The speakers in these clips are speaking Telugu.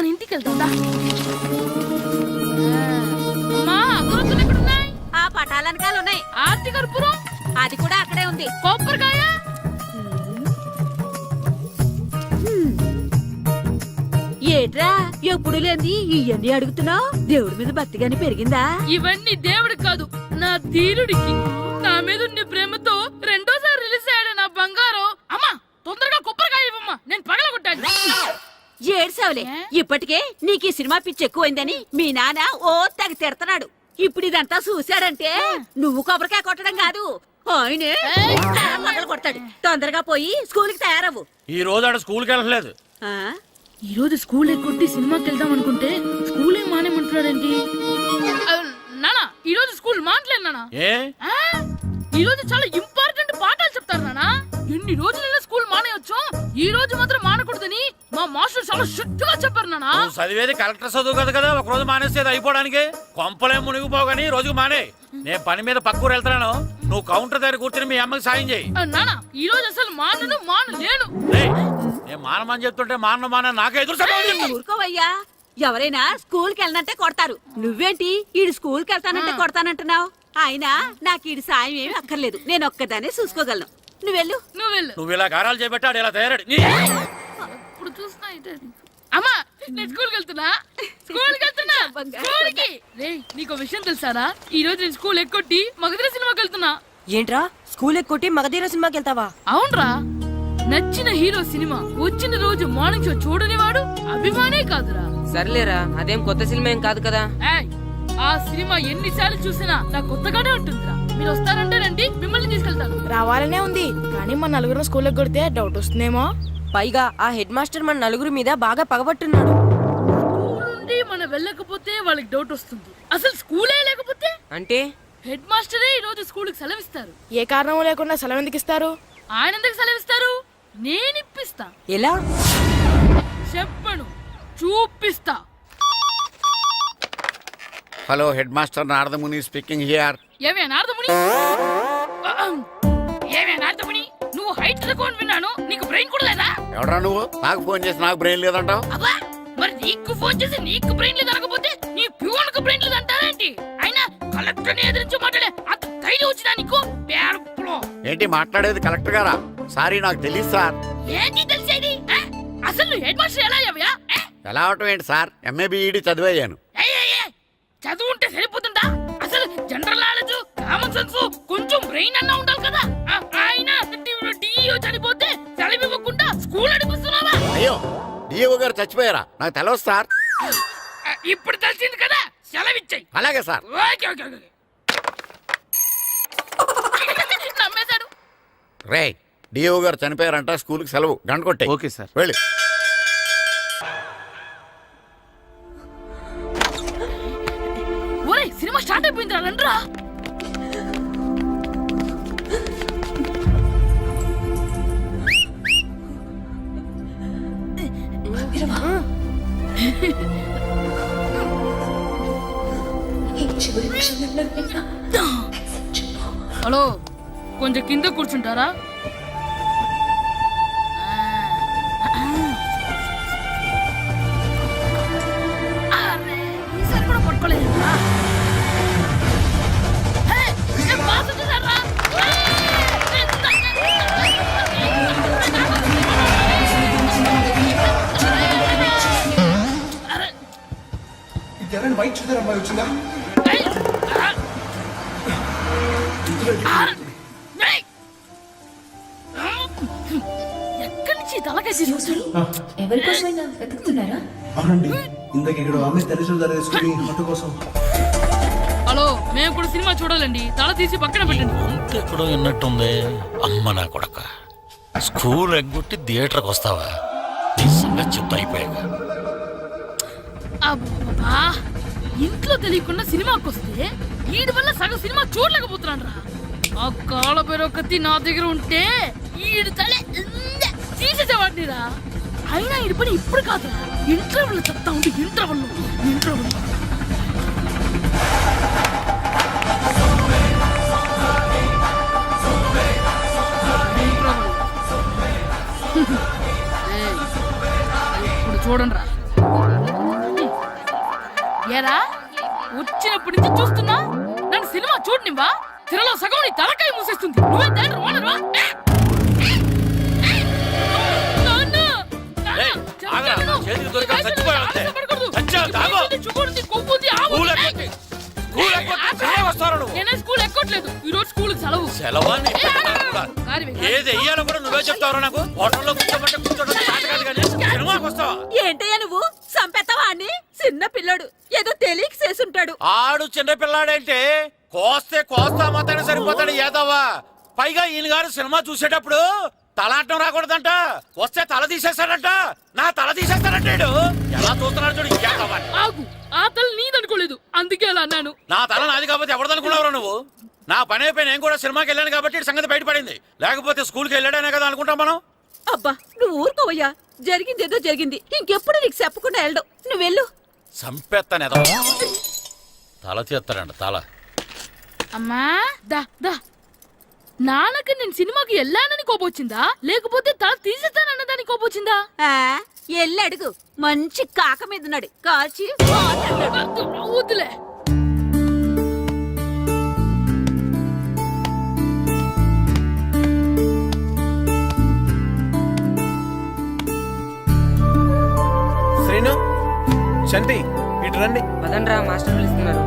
మన ఇంటికి వెళ్దాం దా. అమ్మా అగరొత్తులు ఎక్కడున్నాయి? ఆ పటాలనకాలు ఉన్నాయి. ఆర్తి కర్పూరం? అది కూడా అక్కడే ఉంది. కొబ్బరికాయ? ఏట్రా ఎప్పుడు లేని ఇవన్నీ అడుగుతున్నావు దేవుడి మీద భక్తి గాని పెరిగిందా? ఇవన్నీ దేవుడికి కాదు నా ధీరుడికి. నా మీద ఉండే ప్రేమతో రెండోసారి రిలీజ్ అయ్యాడు నా బంగారం. అమ్మా తొందరగా కొబ్బరికాయ ఇవ్వమ్మా నేను పగలగొట్టాను ఏడ్సావులే? ఇప్పటికే నీకు ఈ సినిమా పిచ్చి ఎక్కువైందని మీ నాన్న ఓ తెగ తిడతాడు ఇప్పుడు ఇదంతా చూశాడంటే నువ్వు కొబ్బరికాయ కొట్టడం కాదు. ఆయనే! పగలు కొడతాడు. తొందరగా పోయి స్కూల్కి తయారవ్వు. ఈ రోజు ఆడ స్కూల్కి వెళ్ళలేదు ఆ? ఈ రోజు స్కూల్ ఎక్కొట్టి సినిమాకి వెళ్దాం అనుకుంటే స్కూల్ ఏం మానేమంటున్నాడేంటి? ఆ, నానా ఈ రోజు స్కూల్ మానట్లేదు నానా. ఏ? ఆ, ఈ రోజు చాలా ఇంపార్టెంట్ పాఠాలు చెప్తారు నానా. ఎన్ని రోజులైనా స్కూల్ మానేయొచ్చు. ఈ రోజు మాత్రం మానకూడదని మా మాస్టర్ చాలా స్ట్రిక్ట్గా చెప్పారు నానా. నువ్వు చదివేది కలెక్టర్ చదువు కదా కదా ఒక రోజు మానేసేది అయిపోవడానికి. కొంపలే మునిగిపోగాని రోజుకు మానే. నేను పని మీద పక్కూరు వెళ్తున్నాను. నువ్వు కౌంటర్ దగ్గర కూర్చొని మీ అమ్మకి సాయం చేయి. నానా ఈ రోజు అసలు మానను మానలేను ఏయ్, నేను మానమని చెప్తుంటే మాన మాన నాకే ఎదురు సమాధానం చెప్పు. ఊరుకోవయ్యా. ఎవరైనా స్కూల్కి వెళ్ళనంటే కొడతారు. నువ్వేంటి? ఈడు స్కూల్కి వెళ్తానంటే కొడతానంటున్నావు. అయినా నాకు ఈడు సాయం ఏమి అక్కర్లేదు. నేను ఒక్కదానే చూసుకోగలను. నువ్వెళ్ళు నువ్వు వెళ్ళు. నువ్వు ఇలా గారాలు చేపెట్టాడు ఇలా తయారాడు. ఇప్పుడు చూస్తున్నా. అమ్మా నేను స్కూల్కి వెళ్తున్నా. స్కూల్కి వెళ్తున్నా. స్కూల్కి. రే నీకు విషయం తెలుసారా ఈ రోజు నేను స్కూల్ ఎక్కొట్టి మగధీర సినిమాకి వెళ్తున్నా. ఏంట్రా? స్కూల్ ఎక్కొట్టి మగధీర సినిమాకి వెళ్తావా? అవునరా. నచ్చిన హీరో సినిమా వచ్చిన రోజు మార్నింగ్ షో చూడని వాడు అభిమానే కాదురా. సర్లేరా అదేం కొత్త సినిమా ఏం కాదు కదా? ఏయ్, ఆ సినిమా ఎన్నిసార్లు చూసినా నాకు కొత్తగానే ఉంటుందిరా. మీరు వస్తారంటే రండి మిమ్మల్ని తీసుకెళ్తాను. రావాలనే ఉంది కానీ మన నలుగురు స్కూల్కి కొడితే డౌట్ వస్తుందేమో. పైగా ఆ హెడ్ మాస్టర్ మన నలుగురి మీద బాగా పగబట్టున్నాడు. నుండి మనం వెళ్ళకపోతే వాళ్ళకి డౌట్ వస్తుంది. అసలు స్కూలే లేకపోతే? అంటే? హెడ్ మాస్టరే ఈ రోజు స్కూల్కి సెలవిస్తారు. ఏ కారణం లేకుండా సెలవు ఎందుకు ఇస్తారు? ఆయన ఎందుకు సెలవిస్తారు? నేను ఇప్పిస్తా. ఎలా? చెప్పను చూపిస్తా. Hello head master Naradamuni speaking here ఏమే నారదముని? ఏమే నారదముని? నువ్వు హైట్ అని విన్నాను నీకు బ్రెయిన్ కూడా లేదా? ఎవడరా నువ్వు? నాకు ఫోన్ చేసి నాకు బ్రెయిన్ లేదంటావు? అబ్బా మరి నీకు ఫోన్ చేసి నీకు బ్రెయిన్ లేదు అనకపోతే నీ ప్యూన్కు బ్రెయిన్ లేదు అంటారేంటి అయినా కలెక్టర్ని ఎదిరించి మాట్లాడే అంత ధైర్యం వచ్చినా నీకు? పేర్పులో ఏంటి మాట్లాడేది కలెక్టర్ గారా? సారీ నాకు తెలియదు సార్. ఏంటి తెలిసేది? ఆ? అసలు నువ్వు హెడ్ మాస్టర్ ఎలా? ఎలా అవటం ఏంటి సార్? MA BEd చదివయ్యాను. ఏయ్, ఏయ్, ఏయ్, చదువు ఉంటే సరిపోతుందా? అసలు జనరల్ నాలెడ్జ్ కామన్ సెన్స్ కొంచెం బ్రెయిన్ అన్నా ఉండాలి కదా? ఆ, ఆయన డిఇఓ చనిపోతే సెలవు ఇవ్వకుండా స్కూల్ నడిపిస్తున్నావా అయ్యో డిఓ గారు చచ్చిపోయారా? నాకు తెలవదు సార్. ఇప్పుడు తెలిసింది కదా సెలవిచ్చాయి అలాగే సార్. ఓకే ఓకే ఓకే నమ్మేశాడు రే డిఓ గారు చనిపోయారంట స్కూల్కి సెలవు. గంట కొట్టే ఓకే సార్. వెళ్ళి. అరే, ఎవరైనా వైట్ చూద్దరు అమ్మాయి వచ్చిందా? ఎవరికోసమైనా వెతుకుతున్నారా? అవునండి. ఇందాక ఇక్కడ ఆమె తల్లిదండ్రులు ధర తీసుకుని ఆటో కోసం. హలో మేము కూడా సినిమా చూడాలండి. తల తీసి పక్కన పెట్టండి. ఎక్కడో విన్నట్టుంది అమ్మ నా కొడక. స్కూల్ ఎగ్గొట్టి థియేటర్కి వస్తావా? నీ సంగతి చెప్తా అయిపోయాక. అబ్బా ఇంట్లో తెలియకుండా సినిమాకి వస్తే వీడి వల్ల సగం సినిమా చూడలేకపోతున్నాను రా ఆ కాళ్ళ పేరొకతి నా దగ్గర ఉంటే ఈడు తల తీసేసేవాడిని రా అయినా ఇది పని ఇప్పుడు కాదు. ఇంటర్వెల్ చెప్తా ఉంటే ఇంటర్వెల్. ఇంటర్వెల్. ఇప్పుడు చూడండి రా ఎరా వచ్చినప్పటి నుంచి చూస్తున్నా? నన్ను సినిమా చూడనివ్వా? తిరలో సగం నీ తలకాయ మూసేస్తుంది. నువ్వే దాని ఓనర్వా ఎక్కట్లేదు ఈ రోజు స్కూల్ సెలవు. సెలవా నీ ఏ, ఆగు. పెద్దవాడు కూడా. కారివే, కారివే. ఏది వెయ్యాలో కూడా నువ్వే చెప్తావురా నాకు? హోటల్లో కూర్చోబట్టే కూర్చోడం చేత కాదు కానీ సినిమాకి వస్తావా? ఏంటయ్యా నువ్వు? సంపెత్తవా అని చిన్న పిల్లడు. ఏదో తెలియక చేసుంటాడు. ఆడు చిన్న పిల్లాడంటే? కోస్తే కోస్తా మాత్రమే సరిపోతాడు ఏదవ్వా పైగా ఈయన గారు సినిమా చూసేటప్పుడు తలాటం రాకూడదంట. వస్తే తల తీసేస్తాడంట. నా తల తీసేస్తాడంటాడు ఎలా చూస్తున్నాడు చూడు ఆ తల నీదనుకోలేదు. అందుకే అలా అన్నాను. నా తల నాది కాబట్టి ఎవరిదనుకున్నావురా నువ్వు? నా పని అయిపోయి నేను కూడా సినిమాకి వెళ్ళాను కాబట్టి సంగతి బయటపడింది. లేకపోతే స్కూల్కి వెళ్ళాడనే కదా అనుకుంటాం మనం? అబ్బా నువ్వు ఊరుకోవయ్యా. జరిగింది ఏదో జరిగింది. ఇంకెప్పుడు నీకు చెప్పకుండా వెళ్ళడు. నువ్వు వెళ్ళు. సంపెత్తనే తల తీస్తాడంట తల. అమ్మా దా దా. నాన్నకి నేను సినిమాకి వెళ్ళానని కోపొచ్చిందా? లేకపోతే తల తీసేస్తానన్నదాని కోపొచ్చిందా? ఆ, వెళ్ళి అడుగు. మంచి కాక మీద ఉన్నాడు. కాల్చి వద్దులే శంటి ఇటు రండి. పదండ్రా మాస్టర్ పిలుస్తున్నారు.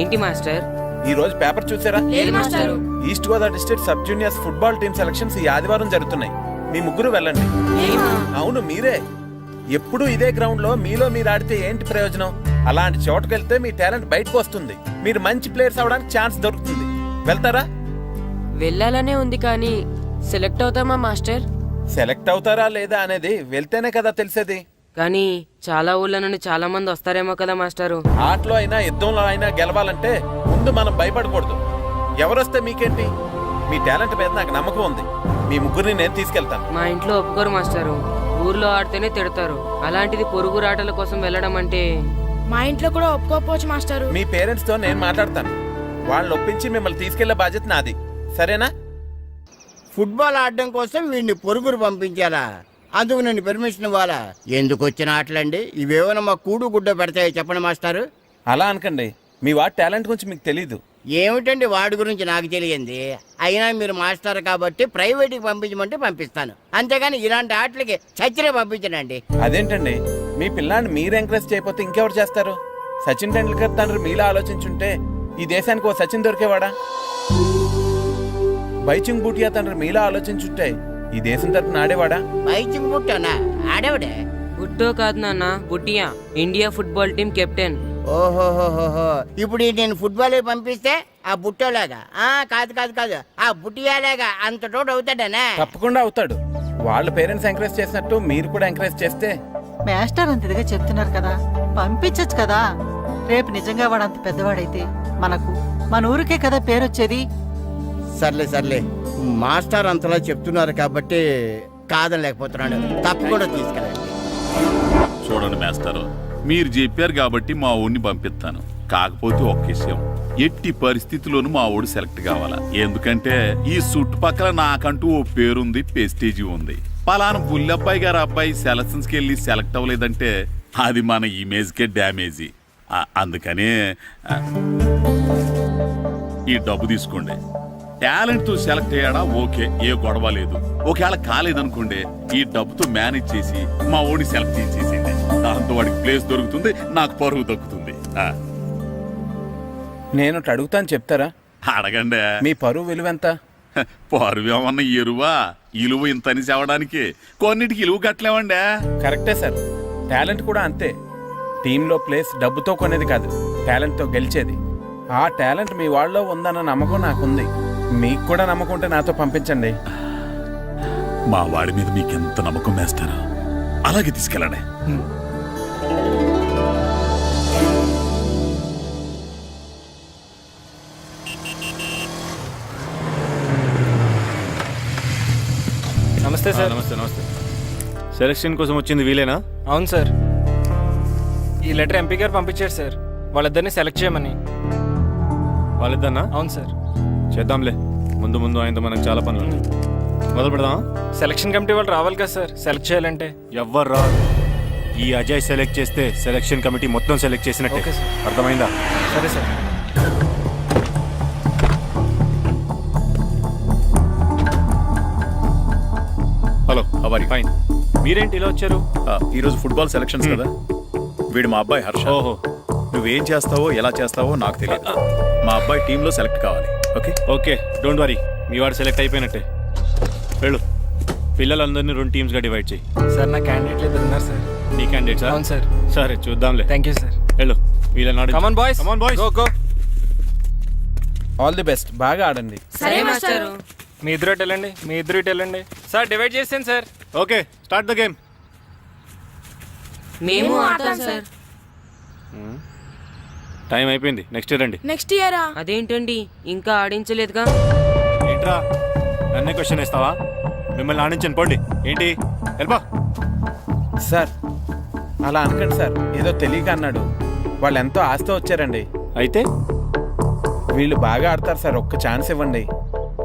ఏంటి మాస్టర్? ఈ రోజు పేపర్ చూసారా? లేదు మాస్టారు. East Godavari district sub juniors football team selections ఈ ఆదివారం జరుగుతున్నాయి. మీ ముగ్గురు వెళ్ళండి. అవును మీరే. ఎప్పుడు ఇదే గ్రౌండ్లో మీలో మీరు ఆడితే ఏంటి ప్రయోజనం? అలాంటి చోటుకు వెళ్తే మీ టాలెంట్ బయటకు వస్తుంది. మీరు మంచి ప్లేయర్స్ అవడానికి ఛాన్స్ దొరుకుతుంది. వెళ్తారా? వెళ్ళాలనే ఉంది కానీ సెలెక్ట్ అవుతామా మాస్టర్? సెలెక్ట్ అవుతారా లేదా అనేది వెళ్తేనే కదా తెలిసేది. కానీ చాలా ఊళ్ళ నుండి చాలా మంది వస్తారేమో కదా మాస్టారు. ఆటలో అయినా యుద్ధంలో అయినా గెలవాలంటే ముందు మనం భయపడకూడదు. ఎవరొస్తే మీకేంటి? మీ టాలెంట్ మీద నాకు నమ్మకం ఉంది. మీ ముగ్గురిని నేను తీసుకెళ్తాను. మా ఇంట్లో ఒప్పుకోరు మాస్టారు. ఊర్లో ఆడితేనే తిడతారు. అలాంటిది పొరుగు ఆటల కోసం వెళ్ళడం అంటే మా ఇంట్లో కూడా ఒప్పుకోకపోవచ్చు మాస్టారు. మీ పేరెంట్స్తో నేను మాట్లాడతాను. వాళ్ళని ఒప్పించి మిమ్మల్ని తీసుకెళ్ళే బాధ్యత నాది. సరేనా? ఫుట్బాల్ ఆడడం కోసం వీడిని పొరుగురు పంపించాలా? అందుకు నేను పర్మిషన్ ఇవ్వాలా? ఎందుకు వచ్చిన ఆటలండి? ఇవేమైనా మా కూడు గుడ్డ పెడతాయో చెప్పండి మాస్టారు. అలా అనకండి. మీ వాడి టాలెంట్ గురించి మీకు తెలీదు. ఏమిటండి వాడి గురించి నాకు తెలియంది? అయినా మీరు మాస్టర్ కాబట్టి ప్రైవేట్కి పంపించమంటే పంపిస్తాను. అంతేగాని ఇలాంటి ఆటలకి చచ్చినే పంపించనండి. అదేంటండి? మీ పిల్లాన్ని మీరు ఎంకరేజ్ చేయకపోతే ఇంకెవరు చేస్తారు? సచిన్ టెండూల్కర్ తండ్రి మీలా ఆలోచించుంటే ఈ దేశానికి ఓ సచిన్ దొరికేవాడా? బైచింగ్ బూటియా తండ్రి మీలా ఆలోచించుంటే ఈ దేశం తరపున ఆడేవాడా? పైచి పుట్టానా? ఆడవిడే? బుట్టో కాదు నాన్న Bhutia India football team captain. ఓహోహోహో. ఇప్పుడు ఈ నేను ఫుట్బాల్ పంపిస్తే ఆ బుట్టోలాగా ఆ కాదు కాదు కాదు. ఆ బుట్టియాలాగా అంత తోడు అవుతాడనా? తప్పకుండా అవుతాడు. వాళ్ళ పేరెంట్స్ ఎంకరేజ్ చేసినట్టు మీరు కూడా ఎంకరేజ్ చేస్తే. మాస్టర్ అంత ఇదిగా చెప్తున్నారు కదా. పంపించచ్చు కదా. రేపు నిజంగా వాడు అంత పెద్దవాడైతే మనకు మన ఊరికే కదా పేరు వచ్చేది సర్లే సర్లే. మాస్టర్ అంతలా చెప్తున్నారు కాబట్టి కాదలేకపోతున్నాడు తప్పకుండా తీసుకెళ్ళండి. చూడండి మేస్తారు మీరు చెప్పారు కాబట్టి మా ఊడిని పంపిస్తాను. కాకపోతే ఒక్క విషయం ఎట్టి పరిస్థితిలోనూ మా ఊడు సెలెక్ట్ కావాలా? ఎందుకంటే ఈ చుట్టుపక్కల నాకంటూ ఓ పేరుంది పెస్టేజీ ఉంది. పలానా బుల్లబ్బాయి గారు అబ్బాయి సెలక్షన్స్కి వెళ్ళి సెలెక్ట్ అవ్వలేదంటే అది మన ఇమేజ్కే డ్యామేజీ. ఆ, అందుకనే ఈ డబ్బు తీసుకోండి. టాలెంట్తో సెలెక్ట్ అయ్యాడా? ఓకే ఏ గొడవ లేదు. ఒకవేళ కాలేదనుకోండి ఈ డబ్బుతో మేనేజ్ చేసి మా ఓడి సెలెక్ట్ చేసేసింది దాంతో వాడికి ప్లేస్ దొరుకుతుంది నాకు పరువు దక్కుతుంది. ఆ, నేను అడుగుతాను చెప్తారా? అడగండి. మీ పరువు విలువ ఎంత? పరువు ఏమన్నా ఎరువా? ఇలువ ఇంతని చెవడానికి. కొన్నిటికి ఇలువ కట్టలేమండి. కరెక్టే సార్. టాలెంట్ కూడా అంతే. టీంలో ప్లేస్ డబ్బుతో కొనేది కాదు టాలెంట్తో గెలిచేది. ఆ టాలెంట్ మీ వాళ్ళలో ఉందన్న నమ్మకం నాకుంది. మీకు కూడా నమ్మకం ఉంటే నాతో పంపించండి. మా వాడి మీద మీకు ఎంత నమ్మకం వేస్తారో? అలాగే తీసుకెళ్ళండి. నమస్తే సార్. నమస్తే నమస్తే. సెలక్షన్ కోసం వచ్చింది వీలేనా? అవును సార్. ఈ లెటర్ ఎంపీ గారు పంపించారు సార్. వాళ్ళిద్దరిని సెలెక్ట్ చేయమని. వాళ్ళిద్దన్నా అవును సార్. చేద్దాంలే. ముందు ముందు ఆయనతో మనకు చాలా పనులు ఉన్నాయి. మొదలు పెడదామా? సెలక్షన్ కమిటీ వాళ్ళు రావాలి కదా సార్. సెలెక్ట్ చేయాలంటే. ఎవ్వరు రారు. ఈ అజయ్ సెలెక్ట్ చేస్తే సెలెక్షన్ కమిటీ మొత్తం సెలెక్ట్ చేసినట్టే. అర్థమైందా? సరే సార్. హలో అవరి. ఫైన్ మీరేంటి ఇలా వచ్చారు? ఈ రోజు ఫుట్బాల్ సెలక్షన్స్ Hmm. కదా. వీడు మా అబ్బాయి హర్ష. ఓహో. నువ్వేం చేస్తావో ఎలా చేస్తావో నాకు తెలియదు. మా అబ్బాయి టీంలో సెలెక్ట్ కావాలి. ఓకే? Okay don't worry. మీ వాడు సెలెక్ట్ అయిపోయినట్టే. వెళ్ళు. పిల్లలందరినీ రెండు టీమ్స్గా డివైడ్ చేయి. సార్ నా క్యాండిడేట్లు ఇద్దరు ఉన్నారు సార్. నీ క్యాండిడేట్స్? అవును సార్. సరే చూద్దాంలే. థ్యాంక్ యూ సార్ వెళ్ళు. వీళ్ళని come on boys come on boys go go all the best బాగా ఆడండి. సరే మాస్టారు. మీ ఇద్దరు ఇటు వెళ్ళండి. మీ ఇద్దరు ఇటు వెళ్ళండి. సార్ డివైడ్ చేసాను sir. Okay start the game. మేము ఆడతాం సార్. టైం అయిపోయింది. నెక్స్ట్ రండి నెక్స్ట్ ఇయరా? అదేంటండి? ఇంకా ఆడించలేదుగా? ఏంట్రా? నన్నే క్వశ్చన్ వేస్తావా? మిమ్మల్ని ఆడించండి పోండి. ఏంటి? వెళ్ళబా సార్ అలా అనకండి సార్. ఏదో తెలియక అన్నాడు. వాళ్ళు ఎంతో ఆస్తి వచ్చారండి. అయితే? వీళ్ళు బాగా ఆడతారు సార్. ఒక్క ఛాన్స్ ఇవ్వండి.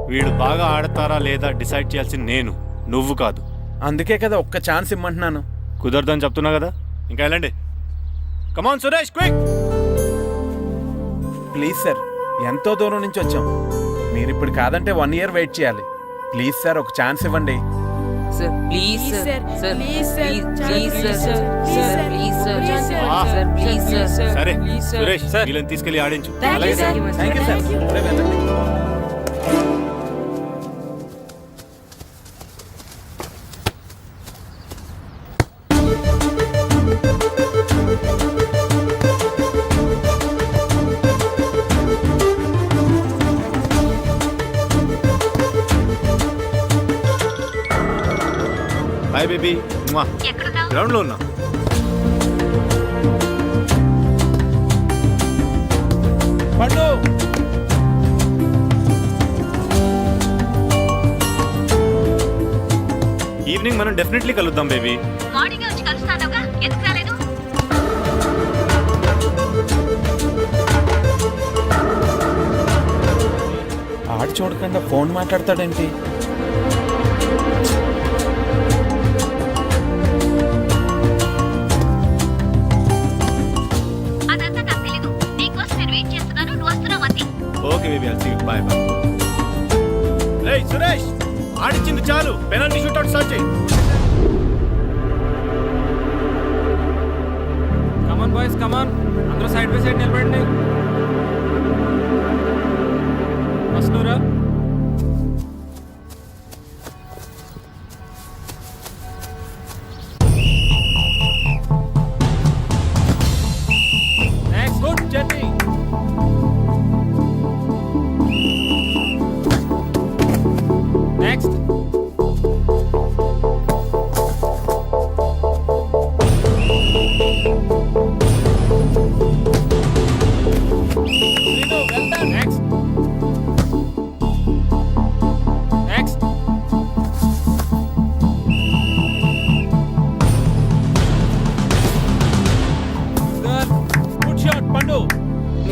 వీళ్ళు బాగా ఆడతారా లేదా డిసైడ్ చేయాల్సింది నేను. నువ్వు కాదు. అందుకే కదా ఒక్క ఛాన్స్ ఇమ్మంటున్నాను. కుదరదని చెప్తున్నా కదా. ఇంకా వెళ్ళండి. Come on Suresh quick please sir ఎంతో దూరం నుంచి వచ్చాం. మీరు ఇప్పుడు కాదంటే వన్ ఇయర్ వెయిట్ చేయాలి. ప్లీజ్ సార్ ఒక ఛాన్స్ ఇవ్వండి. Sir please sir. ప్లీజ్ చాలా sir. Sir please. Sir please sir సరే ప్లీజ్ సార్ సురేష్ వీళ్ళని తీసుకెళ్ళి ఆడించు. Thank you sir thank you sir గ్రౌండ్లో ఉన్నా. పండు. ఈవినింగ్ మనం డెఫినెట్లీ కలుద్దాం బేబీ మార్నింగ్ వచ్చి కలుస్తానుగా ఎందుకు రాలేదు? ఆడు చూడకుండా ఫోన్ మాట్లాడతాడేంటి? ఆడించింది చాలు. పెనల్టీ షూట్అవుట్ స్టార్ట్ చేయి. Come on boys come on అందరూ సైడ్ బై సైడ్ నిలబడండి.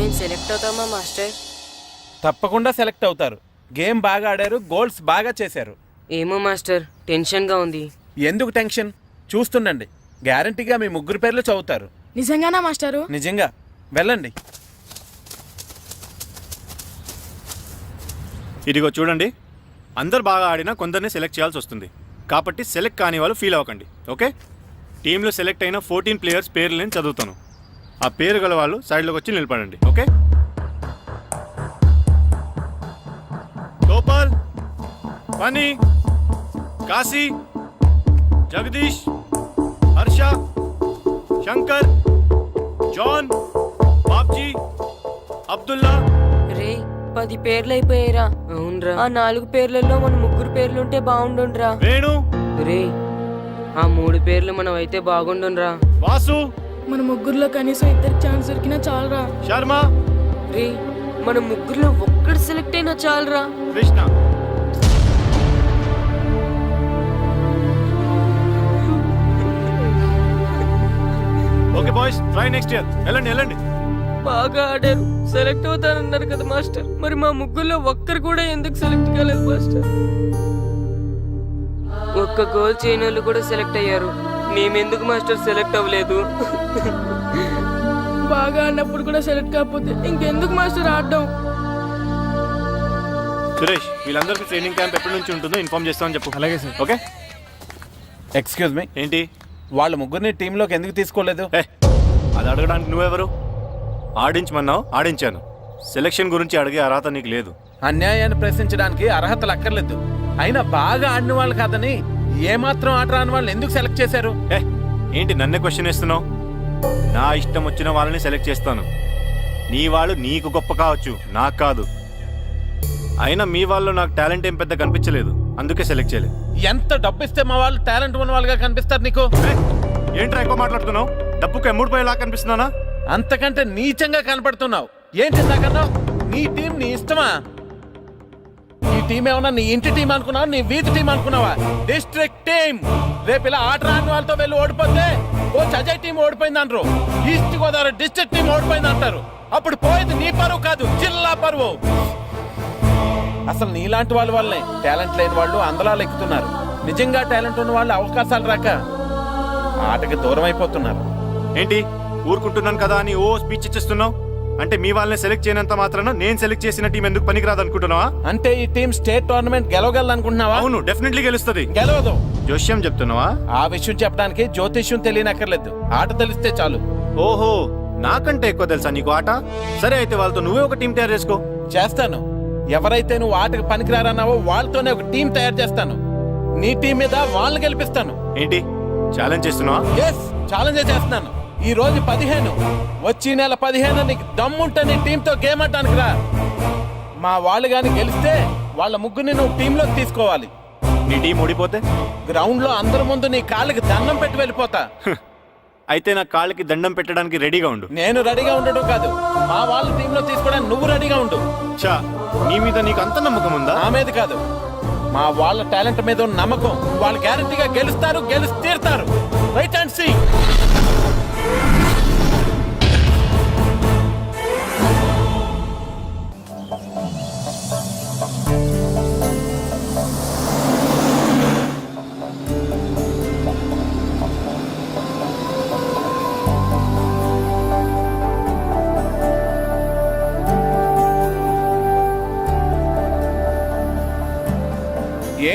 మేము సెలెక్ట్ అవుతామా మాస్టర్? తప్పకుండా సెలెక్ట్ అవుతారు. గేమ్ బాగా ఆడారు గోల్స్ బాగా చేశారు. ఏమో మాస్టర్ టెన్షన్గా ఉంది. ఎందుకు టెన్షన్ చూస్తుండండి. గ్యారంటీగా మీ ముగ్గురు పేర్లు చదువుతారు. నిజంగానా మాస్టారు? నిజంగా. వెళ్ళండి. ఇదిగో చూడండి. అందరు బాగా ఆడినా కొందరిని సెలెక్ట్ చేయాల్సి వస్తుంది. కాబట్టి సెలెక్ట్ కాని వాళ్ళు ఫీల్ అవ్వకండి. ఓకే టీంలో సెలెక్ట్ అయిన ఫోర్టీన్ ప్లేయర్స్ పేర్లు నేను చదువుతాను. ఆ పేరు గల వాళ్ళు సైడ్లోకి వచ్చి నిలబడండి ఓకే గోపాల్ ఫనీ కాశీ జగదీష్ హర్ష శంకర్ జాన్ బాబ్జీ అబ్దుల్లా. రే పది పేర్లు అయిపోయారా అవునరా. ఆ నాలుగు పేర్లలో మన ముగ్గురు పేర్లుంటే బాగుండుండ్రా. వేణు రే ఆ మూడు పేర్లు మనం అయితే బాగుండుండ్రా. వాసు మన ముగ్గురులో కనీసం ఇద్దరికి ఛాన్స్ దొరికినా చాలరా. శర్మ! రే మన ముగ్గురులో ఒక్కడు సెలెక్ట్ అయినా చాలరా. Krishna! Okay boys try next year వెళ్ళండి వెళ్ళండి. బాగా ఆడారు. సెలెక్ట్ అవుతారన్నారు కదా మాస్టర్. మరి మా ముగ్గురులో ఒక్కరు కూడా ఎందుకు సెలెక్ట్ కాలేదు మాస్టర్? ఒక్క గోల్ చేయని వాళ్ళు కూడా సెలెక్ట్ అయ్యారు. మేమెందుకు మాస్టర్ సెలెక్ట్ అవ్వలేదు? బాగా ఆడినప్పుడు కూడా సెలెక్ట్ కాకపోతే ఇంకెందుకు మాస్టర్ ఆడడం? సురేష్ వీళ్ళందరికీ ట్రైనింగ్ క్యాంప్ ఎప్పటి నుంచి ఉంటుందో ఇన్ఫార్మ్ చేస్తామని చెప్పు. అలాగే సార్. ఓకే? Excuse me. ఏంటి? వాళ్ళ ముగ్గురిని టీంలోకి ఎందుకు తీసుకోలేదు? ఏ అది అడగడానికి నువ్వెవరు? ఆడించమన్నావు ఆడించాను. సెలక్షన్ గురించి అడిగే అర్హత నీకు లేదు. అన్యాయాన్ని ప్రశ్నించడానికి అర్హతలు అక్కర్లేదు. అయినా బాగా ఆడిన వాళ్ళు కాదని ఏమాత్రం ఆట రాని వాళ్ళని ఎందుకు సెలెక్ట్ చేశారు? ఏ ఏంటి నన్నే క్వశ్చన్ వేస్తున్నావు? నా ఇష్టం వచ్చిన వాళ్ళని సెలెక్ట్ చేస్తాను. నీ వాళ్ళు నీకు గొప్ప కావచ్చు నాకు కాదు. అయినా మీ వాళ్ళు నాకు టాలెంట్ ఏం పెద్ద కనిపించలేదు. అందుకే సెలెక్ట్ చేయలేదు. ఎంత డబ్బు ఇస్తే మా వాళ్ళు టాలెంట్ ఉన్న వాళ్ళుగా కనిపిస్తారు నీకు? ఏ, ఏంట్రా ఎక్కువ మాట్లాడుతున్నావు? డబ్బుకు ఎమ్ముడు పోయేలా కనిపిస్తున్నానా? అంతకంటే నీచంగా కనపడుతున్నావు. ఏంటి నాకన్నా నీ టీం నీ ఇష్టమా? టీం ఏమన్నా? నీ ఇంటి టీం అనుకున్నావా? నీ వీధి టీం అనుకున్నావా? డిస్ట్రిక్ట్ టీం రేపు ఇలా ఆట రాని వాళ్ళతో వెళ్ళి ఓడిపోతే ఓ అజయ్ టీం ఓడిపోయింది అంటారు ఈస్ట్ గోదావరి డిస్ట్రిక్ట్ టీం ఓడిపోయింది అంటారు అప్పుడు పోయేది నీ పరువు కాదు జిల్లా పరువు. అసలు నీలాంటి వాళ్ళ వల్లే టాలెంట్ లేని వాళ్ళు అందలాలు ఎక్కుతున్నారు. నిజంగా టాలెంట్ ఉన్న వాళ్ళు అవకాశాలు రాక ఆటకి దూరం అయిపోతున్నారు. ఏంటి? ఊరుకుంటున్నాను కదా అని ఓ స్పీచ్ ఇచ్చేస్తున్నావు? అంటే మీ వాళ్ళని సెలెక్ట్ చేయనంత మాత్రాన నేను సెలెక్ట్ చేసిన టీం ఎందుకు పనికిరాదు అనుకుంటున్నావా అంటే ఈ టీం స్టేట్ టోర్నమెంట్ గెలవగలదు అనుకుంటున్నావా అవును డెఫినెట్లీ గెలుస్తుంది. గెలవదు. జోష్యం చెప్తున్నావా? ఆ విషయం చెప్పడానికి జ్యోతిష్యం తెలియనక్కర్లేదు. ఆట తెలిస్తే చాలు. ఓహో నాకంటే ఎక్కువ తెలుసా నీకు ఆట? సరే అయితే వాళ్ళతో నువ్వే ఒక టీం తయారు చేసుకో. చేస్తాను. ఎవరైతే నువ్వు ఆటకు పనికిరారన్నావో వాళ్ళతోనే ఒక టీం తయారు చేస్తాను. నీ టీం మీద వాళ్ళని గెలిపిస్తాను. ఏంటి? ఛాలెంజ్ చేస్తున్నావా? ఎస్ ఛాలెంజ్ చేస్తున్నాను. ఈ రోజు పదిహేను. వచ్చి నెల పదిహేను నీకు దమ్ముంటే నీ టీంతో గేమ్ ఆడటానికి రా. మా వాళ్ళు గాని గెలిస్తే వాళ్ళ ముగ్గురిని నువ్వు టీంలోకి తీసుకోవాలి. నీ టీం ఓడిపోతే గ్రౌండ్లో అందరి ముందు నీ కాళ్ళకి దండం పెట్టి వెళ్ళిపోతా. అయితే నా కాళ్ళకి దండం పెట్టడానికి రెడీగా ఉండు. నేను రెడీగా ఉండడం కాదు. మా వాళ్ళ టీంలో తీసుకోవడానికి నువ్వు రెడీగా ఉండు. చా నీ మీద నీకు అంత నమ్మకం ఉందా? నా మీద కాదు. మా వాళ్ళ టాలెంట్ మీద ఉన్న నమ్మకం. వాళ్ళు గ్యారంటీగా గెలుస్తారు గెలిచి తీరుతారు. రైట్ అండ్ సీ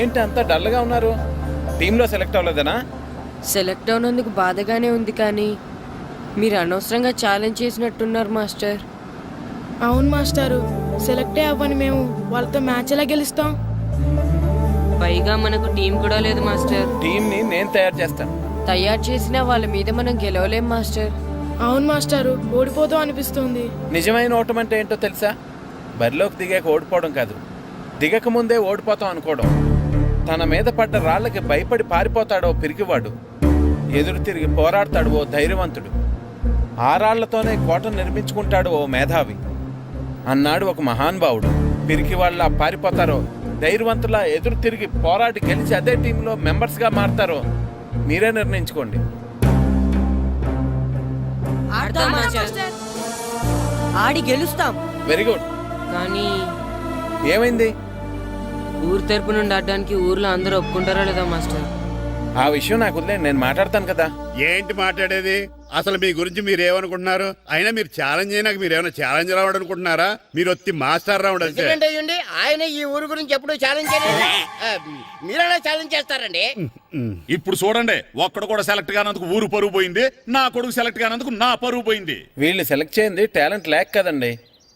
ఏంటి అంత డల్గా ఉన్నారు? టీంలో సెలెక్ట్ అవ్వలేదనా? సెలెక్ట్ అవునందుకు బాధగానే ఉంది కానీ మీరు అనవసరంగా ఛాలెంజ్ చేసినట్టున్నారు మాస్టర్. అవును మాస్టారు. సెలెక్టే అవ్వని మేము వాళ్ళతో మ్యాచ్ ఎలా గెలుస్తాం? పైగా మనకు టీం కూడా లేదు మాస్టర్. టీంని నేను తయారు చేస్తాను. తయారు చేసిన వాళ్ళ మీద మనం గెలవలేం మాస్టర్. అవును మాస్టారు. ఓడిపోతాం అనిపిస్తుంది. నిజమైన ఓటం అంటే ఏంటో తెలుసా? బరిలోకి దిగాక ఓడిపోవడం కాదు. దిగక ముందే ఓడిపోతాం అనుకోవడం. తన మీద పడ్డ రాళ్ళకి భయపడి పారిపోతాడో పిరికివాడు ఎదురు తిరిగి పోరాడతాడు ఓ ధైర్యవంతుడు. ఆ రాళ్ళతోనే కోటను నిర్మించుకుంటాడు ఓ మేధావి. అన్నాడు ఒక మహానుభావుడు. పిరికి వాళ్ళ పారిపోతారో ధైర్యవంతులా ఎదురు తిరిగి పోరాడి గెలిచి అదే టీంలో మెంబర్స్గా మారతారో మీరే నిర్ణయించుకోండి. ఆడతాం మాస్టర్ ఆడి గెలుస్తాం. Very good. కానీ ఏమైంది? ఊరు తరపు నుండి ఆడడానికి ఊర్లో అందరూ ఒప్పుకుంటారా లేదా మాస్టర్. ఆ విషయం నాకు వదిలేండి నేను మాట్లాడతాను కదా. ఏంటి మాట్లాడేది? అసలు మీ గురించి మీరు ఏమనుకుంటున్నారు అయినా మీరు ఛాలెంజ్ అయినాక మీరు ఏమైనా ఛాలెంజ్ రావడం అనుకుంటున్నారా మీరు వచ్చి మాస్టర్ రావడం అయ్యండి ఆయన ఈ ఊరు గురించి ఎప్పుడు ఛాలెంజ్ చేయలేదు. ఆ, మీరెలా ఛాలెంజ్ చేస్తారండి? ఇప్పుడు చూడండి ఒక్కడు కూడా సెలెక్ట్ కానందుకు ఊరు పరువు పోయింది నా కొడుకు సెలెక్ట్ కానందుకు నా పరువు పోయింది. వీళ్ళు సెలెక్ట్ చేయింది టాలెంట్ లేక కదండి.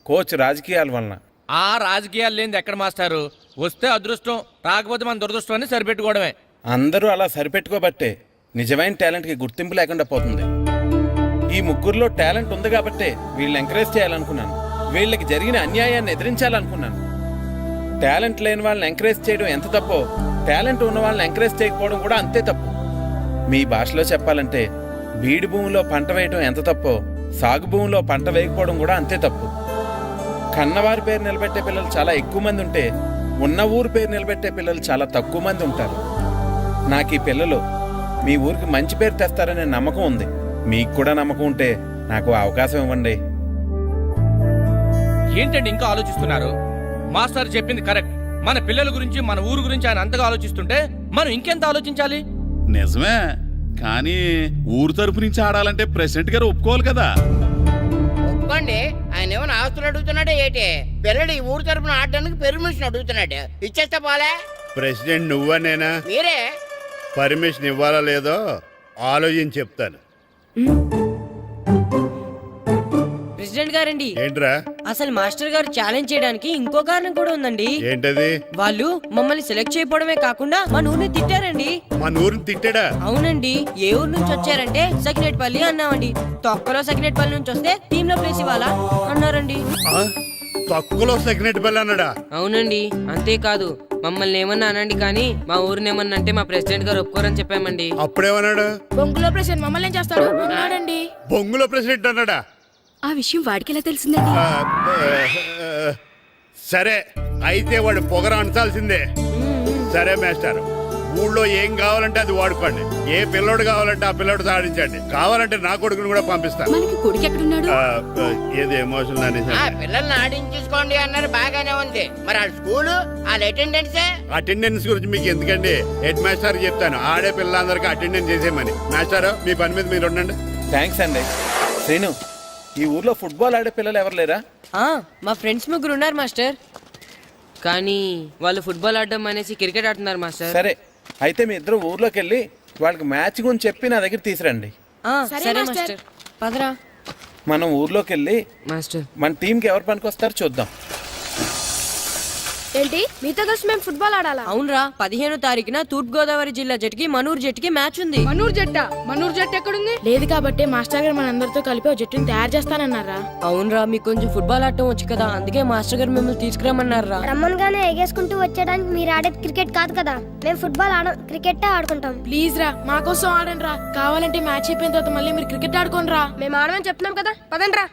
కోచ్ రాజకీయాల వలన. ఆ రాజకీయాలు లేనిది ఎక్కడ మాస్టారు? వస్తే అదృష్టం రాకపోతే మన దురదృష్టం అని సరిపెట్టుకోవడమే. అందరూ అలా సరిపెట్టుకోబట్టే నిజమైన టాలెంట్కి గుర్తింపు లేకుండా పోతుంది. ఈ ముగ్గురులో టాలెంట్ ఉంది కాబట్టే వీళ్ళని ఎంకరేజ్ చేయాలనుకున్నాను. వీళ్ళకి జరిగిన అన్యాయాన్ని ఎదిరించాలనుకున్నాను. టాలెంట్ లేని వాళ్ళని ఎంకరేజ్ చేయడం ఎంత తప్పో టాలెంట్ ఉన్న వాళ్ళని ఎంకరేజ్ చేయకపోవడం కూడా అంతే తప్పు. మీ భాషలో చెప్పాలంటే బీడు భూమిలో పంట వేయడం ఎంత తప్పో సాగు భూమిలో పంట వేయకపోవడం కూడా అంతే తప్పు. కన్నవారి పేరు నిలబెట్టే పిల్లలు చాలా ఎక్కువ మంది ఉంటే ఉన్న ఊరు పేరు నిలబెట్టే పిల్లలు చాలా తక్కువ మంది ఉంటారు. నాకు ఈ పిల్లలు మీ ఊరికి మంచి పేరు తెస్తారనే నమ్మకం ఉంది. మీకు కూడా నమ్మకం ఉంటే నాకు అవకాశం ఇవ్వండి. ఏంటండి ఇంకా ఆలోచిస్తున్నారు? మాస్టర్ చెప్పింది కరెక్ట్. మన పిల్లల గురించి మన ఊరు గురించి ఆయన అంతగా ఆలోచిస్తుంటే మనం ఇంకెంత ఆలోచించాలి? నిజమే. కానీ ఊరు తరపు నుంచి ఆడాలంటే ప్రెసిడెంట్ గారు ఒప్పుకోవాలి కదా. ఒప్పుకోండి ఆయన ఏమైనా ఆస్తులు అడుగుతున్నాడే ఏంటి? పిల్లడు ఈ ఊరు తరపున ఆడడానికి పెర్మిషన్ అడుగుతున్నాడు. ఇచ్చేస్తే పోలే. ప్రెసిడెంట్ నువ్వా నేనా మీరే. పర్మిషన్ ఇవ్వాలా లేదో ఆలోచించి చెప్తాను. ప్రెసిడెంట్ గారండి. ఏంట్రా? అసలు మాస్టర్ గారు ఛాలెంజ్ చేయడానికి ఇంకో కారణం కూడా ఉందండి. ఏంటది? వాళ్ళు మమ్మల్ని సెలెక్ట్ చేయకపోవడమే కాకుండా మా ఊరిని తిట్టారండి. మా నూరుని తిట్టాడా? అవునండి. ఏ ఊరు నుంచి వచ్చారంటే సకినేట్పల్లి అన్నామండి. తొక్కలో సకినేట్పల్లి నుంచి వస్తే టీమ్లో ప్లేస్ ఇవ్వాలా అన్నారండి. ఆ? తక్కువలో బెల్ అన్నాడా? అవునండి. అంతేకాదు మమ్మల్ని ఏమన్నా అనండి కానీ మా ఊరిని ఏమన్నా అంటే మా ప్రెసిడెంట్ గారు ఒప్పుకోరని చెప్పామండి. అప్పుడేమన్నాడు? బొంగులో ప్రెసిడెంట్ మమ్మల్ని ఏం చేస్తాడు? అన్నాడండి. బొంగులో ప్రెసిడెంట్ అన్నాడా? ఆ విషయం వాడికి ఎలా తెలిసిందండి సరే అయితే వాడు పొగర అంచాల్సిందే సరే మేస్టర్. ఊళ్ళో ఏం కావాలంటే అది వాడుకోండి. ఏ పిల్లోడు కావాలంటే ఆ పిల్లోడు సాధించండి. కావాలంటే నా కొడుకుని కూడా పంపిస్తాను. మనకి కొడుకు ఎక్కడున్నాడు? ఆ, ఏది ఎమోషన్ అనేసి ఆ పిల్లల్ని ఆడించేసుకోండి అన్నారు బాగానే ఉంది. మరి ఆ స్కూలు వాళ్ళ అటెండెన్సే అటెండెన్స్ గురించి మీకు ఎందుకండి? హెడ్ మాస్టర్ చెప్తాను. ఆడే పిల్లలందరికీ అటెండెన్స్ చేసేయమని. మాస్టర్ మీ పని మీద మీరు ఉండండి. థ్యాంక్స్ అండి. శ్రీను ఈ ఊర్లో ఫుట్బాల్ ఆడే పిల్లలు ఎవరు లేరా? ఆ, మా ఫ్రెండ్స్ ముగ్గురు ఉన్నారు మాస్టర్. కానీ వాళ్ళు ఫుట్బాల్ ఆడడం అనేసి క్రికెట్ ఆడుతున్నారు మాస్టర్. సరే అయితే మీ ఇద్దరు ఊర్లోకి వెళ్ళి వాళ్ళకి మ్యాచ్ గురించి చెప్పి నా దగ్గర తీసురండి. ఆ, సరే. మాస్టర్. పదరా. మనం ఊర్లోకి వెళ్ళి మాస్టర్. మన టీంకి ఎవరు పనికొస్తారో చూద్దాం. ఏంటి? మీతో కలిసి మేము ఫుట్బాల్ ఆడాలా? అవునరా పదిహేనో తారీఖున తూర్పు గోదావరి జిల్లా జట్టుకి మనూరు జట్టుకి మ్యాచ్ ఉంది. మనూర్ జట్ట? మనూర్ జట్టు ఎక్కడుంది? లేదు కాబట్టి మాస్టర్ గారు మనందరితో కలిపి ఒక జట్టుని తయారు చేస్తానన్నారా? అవునరా మీకు కొంచెం ఫుట్బాల్ ఆడటం వచ్చు కదా అందుకే మాస్టర్ గారు మిమ్మల్ని తీసుకురమ్మన్నారా? రమ్మన్గానే ఎగేసుకుంటూ వచ్చేయడానికి మీరు ఆడేది క్రికెట్ కాదు కదా మేము ఫుట్బాల్ ఆడం క్రికెట్ ఆడుకుంటాం. ప్లీజ్ రా మా కోసం ఆడండి రా. కావాలంటే మ్యాచ్ అయిపోయిన తర్వాత మళ్ళీ మీరు క్రికెట్ ఆడుకోండి రా. మేము ఆడమని చెప్తున్నాం కదా పదండి రా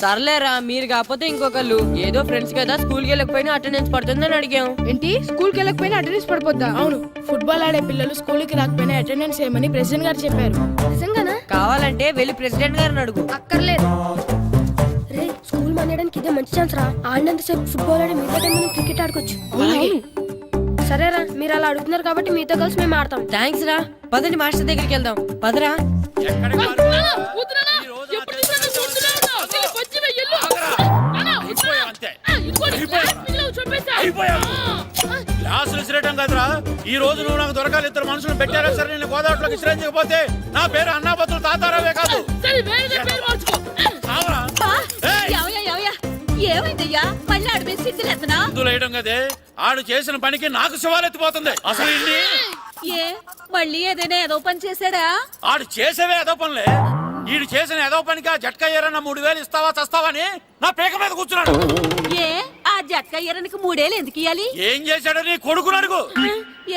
సర్లేరా మీరు కాకపోతే ఇంకొకళ్ళు. ఏదో ఫ్రెండ్స్ కదా స్కూల్కి వెళ్ళకపోయినా అటెండెన్స్ పడుతుందని అడిగాం. ఏంటి? స్కూల్కి వెళ్ళకపోయినా అటెండెన్స్ పడిపోద్దా? అవును. ఫుట్బాల్ ఆడే పిల్లలు స్కూల్కి రాకపోయినా అటెండెన్స్ చేయమని ప్రెసిడెంట్ గారు చెప్పారు. నిజంగానా? కావాలంటే వెళ్ళి ప్రెసిడెంట్ గారిని అడుగు. అక్కర్లేదు. రే స్కూల్ మానేయడానికి ఇదే మంచి ఛాన్స్ రా. ఆడినంతసేపు ఫుట్బాల్ ఆడి మిగతా టైం మనం క్రికెట్ ఆడుకోవచ్చు. సరేరా మీరు అలా అడుగుతున్నారు కాబట్టి మీతో కలిసి మేము ఆడతాం. థ్యాంక్స్ రా. పదండి మాస్టర్ దగ్గరికి వెళ్దాం. పదరా. ఎక్కడికి క్లాసులు విసిరేయటం కదరా. ఈ రోజు నువ్వు నాకు దొరకాలి ఇద్దరు మనుషులు పెట్టారా సరే నేను గోదావరిలోకి విసిరించకపోతే నా పేరు అన్నాబతులు తాతారావే కాదు? ఏమైందయ్యా? మళ్ళీ వేయడం కదే. ఆడు చేసిన పనికి నాకు శివాలెత్తిపోతుంది. అసలు ఏ మళ్ళీ ఏదైనా ఏదో పని చేశాడా? ఆడు చేసేవే ఏదో పనులే. ఈడు చేసిన ఏదో పనికి ఆ జట్కా ఏరన్న మూడు వేలు ఇస్తావా చస్తావని నా పీక మీద కూర్చున్నాడు. ఏ? ఆ జట్కా ఈరనికి మూడేళ్ళు ఎందుకు ఇయ్యాలి? ఏం చేశాడో నీ కొడుకును అడుగు.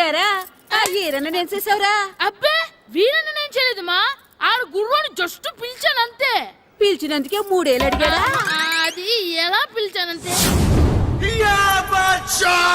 ఏరా? ఆ ఈరన్న నేను చేసావురా అబ్బే వీరన్న నేను చేయలేదు మా ఆడు గుర్రాన్ని జస్ట్ పిలిచాను అంతే. పిలిచినందుకే మూడేళ్ళు అడిగాడా? అది ఎలా పిలిచానంతే నాగు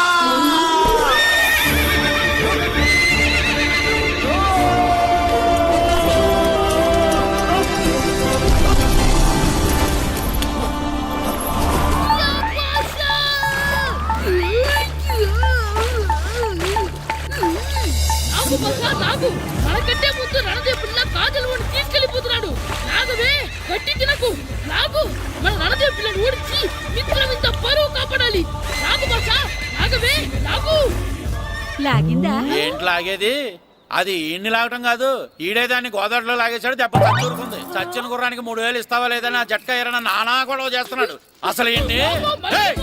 పిల్లని ఓడించి పరువు కాపాడాలి. నాగవే లాగిందా? ఏంటి లాగేది? అది ఈయన్ని లాగటం కాదు. ఈడే దాన్ని గోదావరిలో లాగేశాడు దెబ్బ చచ్చూరుకుంది చచ్చిన గుర్రానికి మూడు వేలు ఇస్తావా లేదని ఆ జట్కా ఏరన్న నానా గొడవ చేస్తున్నాడు. అసలు ఏంటి ఏయ్!